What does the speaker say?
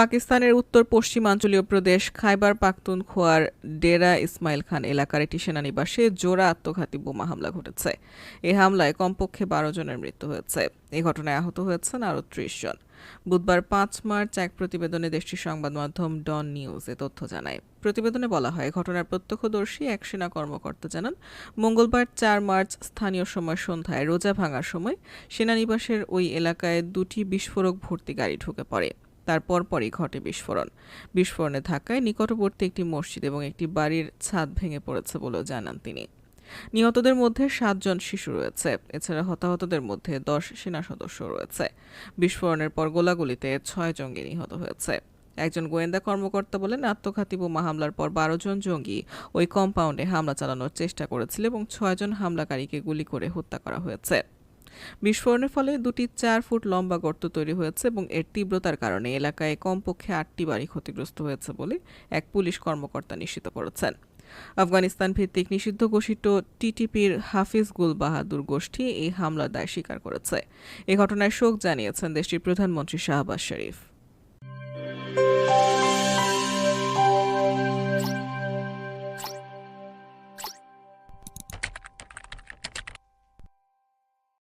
পাকিস্তানের উত্তর পশ্চিমাঞ্চলীয় প্রদেশ খাইবার পাখতুনখোয়ার ডেরা ইসমাইল খান এলাকার একটি সেনানিবাসে জোড়া আত্মঘাতী বোমা হামলা ঘটেছে। এ হামলায় কমপক্ষে বারো জনের মৃত্যু হয়েছে। এ ঘটনায় আহত হয়েছেন আরও ত্রিশ জন। বুধবার পাঁচ মার্চ এক প্রতিবেদনে দেশটির সংবাদ মাধ্যম ডন নিউজ এ তথ্য জানায়। প্রতিবেদনে বলা হয়, ঘটনার প্রত্যক্ষদর্শী এক সেনা কর্মকর্তা জানান, মঙ্গলবার চার মার্চ স্থানীয় সময় সন্ধ্যায় রোজা ভাঙার সময় সেনানিবাসের ওই এলাকায় দুটি বিস্ফোরক ভর্তি গাড়ি ঢুকে পড়ে। তার পরপরই ঘটে বিস্ফোরণ। বিস্ফোরণে ধাক্কায় নিকটবর্তী একটি মসজিদ এবং একটি বাড়ির ছাদ ভেঙে পড়েছে বলেও জানান তিনি। নিহতদের মধ্যে সাতজন শিশু রয়েছে। এছাড়া হতাহতদের মধ্যে দশ সেনা সদস্য রয়েছে। বিস্ফোরণের পর গোলাগুলিতে ছয় জঙ্গি নিহত হয়েছে। একজন গোয়েন্দা কর্মকর্তা বলেন, আত্মঘাতী বোমা হামলার পর বারো জন জঙ্গি ওই কম্পাউন্ডে হামলা চালানোর চেষ্টা করেছিল এবং ছয়জন হামলাকারীকে গুলি করে হত্যা করা হয়েছে। বিস্ফোরণের ফলে দুটি চার ফুট লম্বা গর্ত তৈরি হয়েছে এবং এর তীব্রতার কারণে এলাকায় কমপক্ষে আটটি বাড়ি ক্ষতিগ্রস্ত হয়েছে বলে এক পুলিশ কর্মকর্তা নিশ্চিত করেছেন। আফগানিস্তান ভিত্তিক নিষিদ্ধ ঘোষিত টিটিপির হাফিজ গুল বাহাদুর গোষ্ঠী এই হামলার দায় স্বীকার করেছে। এ ঘটনায় শোক জানিয়েছেন দেশটির প্রধানমন্ত্রী শাহবাজ শরীফ।